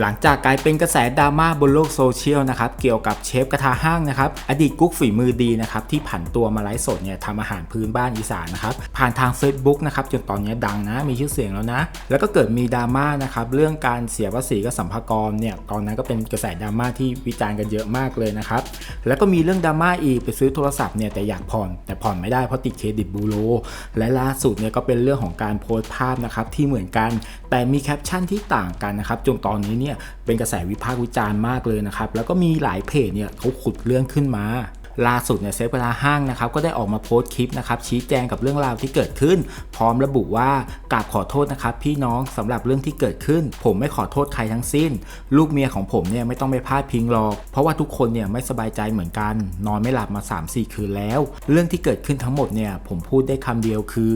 หลังจากกลายเป็นกระแสดราม่าบนโลกโซเชียลนะครับเกี่ยวกับเชฟกระทะห้างนะครับอดีตกุ๊กฝีมือดีนะครับที่ผันตัวมาไลฟ์สดเนี่ยทำอาหารพื้นบ้านอีสานนะครับผ่านทาง Facebook นะครับจนตอนนี้ดังนะมีชื่อเสียงแล้วนะ แล้วก็เกิดมีดราม่านะครับเรื่องการเสียภาษีกับสัมภากรเนี่ยตอนนั้นก็เป็นกระแสดราม่าที่วิจารณ์กันเยอะมากเลยนะครับแล้วก็มีเรื่องดราม่าอีกไปซื้อโทรศัพท์เนี่ยแต่อยากผ่อนแต่ผ่อนไม่ได้เพราะติดเครดิตบูโรและล่าสุดเนี่ยก็เป็นเรื่องของการโพสต์ภาพนะครับที่เหมือนกัน แต่มีแคปชั่นที่ต่างกันนะครับจนตอนนี้เนี่ยเป็นกระแสวิพากษ์วิจารณ์มากเลยนะครับ แล้วก็มีหลายเพจเนี่ยเขาขุดเรื่องขึ้นมาล่าสุดเนี่ยเซฟเวลาห้างนะครับก็ได้ออกมาโพสต์คลิปนะครับชี้แจงกับเรื่องราวที่เกิดขึ้น พร้อมระบุว่ากราบขอโทษนะครับพี่น้องสำหรับเรื่องที่เกิดขึ้น ผมไม่ขอโทษใครทั้งสิ้น ลูกเมียของผมเนี่ยไม่ต้องไปพลาดพิงหรอก เพราะว่าทุกคนเนี่ยไม่สบายใจเหมือนกัน นอนไม่หลับมา 3-4 คืนแล้ว เรื่องที่เกิดขึ้นทั้งหมดเนี่ยผมพูดได้คำเดียวคือ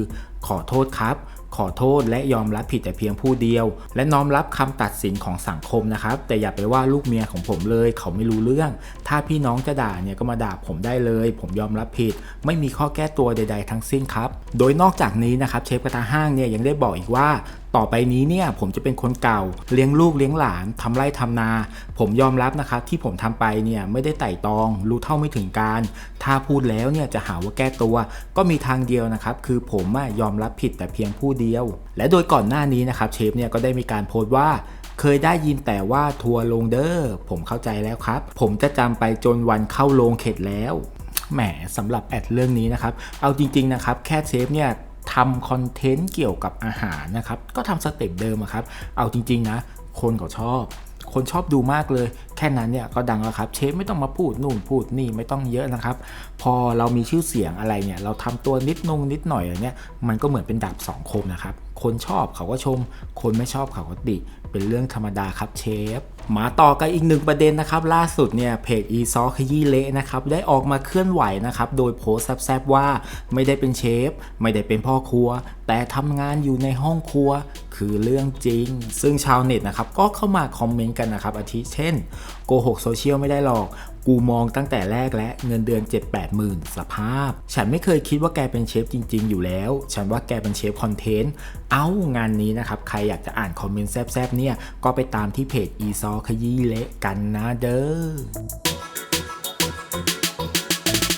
ขอโทษครับ ขอโทษและยอมรับผิดแต่เพียงผู้เดียว และน้อมรับคำตัดสินของสังคมนะครับ แต่อย่าไปว่าลูกเมียของผมเลย เขาไม่รู้เรื่อง ถ้าพี่น้องจะด่าเนี่ยก็มาด่าผมได้เลย ผมยอมรับผิด ไม่มีข้อแก้ตัวใด ๆ ทั้งสิ้นครับ โดยนอกจากนี้นะครับเชฟกระทะห้างเนี่ยยังได้บอกอีกว่า ต่อไปนี้เนี่ยผมจะเป็นคนเก่าเลี้ยงลูกเลี้ยงหลานทำไร่ทำนา ผมยอมรับนะครับที่ผมทำไปเนี่ยไม่ได้ไต่ตอง รู้เท่าไม่ถึงการ ถ้าพูดแล้วเนี่ยจะหาว่าแก้ตัว ก็มีทางเดียวนะครับคือผมอยอมรับผิดแต่เพียงผู้เดียว และโดยก่อนหน้านี้นะครับเชฟเนี่ยก็ได้มีการโพสต์ว่าเคยได้ยินแต่ว่าทัวร์ลงเดอ้อผมเข้าใจแล้วครับ ผมจะจำไปจนวันเข้าโรงเข็ดแล้ว แหมสำหรับแอดเรื่องนี้นะครับ เอาจริง ๆ นะครับ แค่เชฟเนี่ย ทำคอนเทนต์เกี่ยวกับอาหารนะครับ ก็ทำสเต็ปเดิมอะครับ เอาจริง ๆ นะ คนเขาชอบ คนชอบดูมากเลย แค่นั้นเนี่ยก็ดังแล้วครับ เชฟไม่ต้องมาพูดนู่นพูดนี่ไม่ต้องเยอะนะครับ พอเรามีชื่อเสียงอะไรเนี่ย เราทำตัวนิดนงนิดหน่อยอะไรเนี่ย มันก็เหมือนเป็นดาบสองคมนะครับ คนชอบเขาก็ชม คนไม่ชอบเขาก็ติ เป็นเรื่องธรรมดาครับเชฟ มาต่อกันอีกหนึ่งประเด็นนะครับ ล่าสุดเนี่ยเพจ e ซอขยี้เละนะครับได้ออกมาเคลื่อนไหวนะครับ โดยโพสต์แซบๆว่าไม่ได้เป็นเชฟ ไม่ได้เป็นพ่อครัว แต่ทำงานอยู่ในห้องครัว คือเรื่องจริง ซึ่งชาวเน็ตนะครับก็เข้ามาคอมเมนต์กันนะครับอาทิเช่นโกหกโซเชียลไม่ได้หรอก กูมองตั้งแต่แรกและเงินเดือน 7 8หมื่นสภาพ ฉันไม่เคยคิดว่าแกเป็นเชฟจริง ๆ อยู่แล้ว ฉันว่าแกเป็นเชฟคอนเทนต์ เอ้างานนี้นะครับ ใครอยากจะอ่านคอมเมนต์แซบๆเนี่ย ก็ไปตามที่เพจ e ซอขยี้เละกันนะเด้อ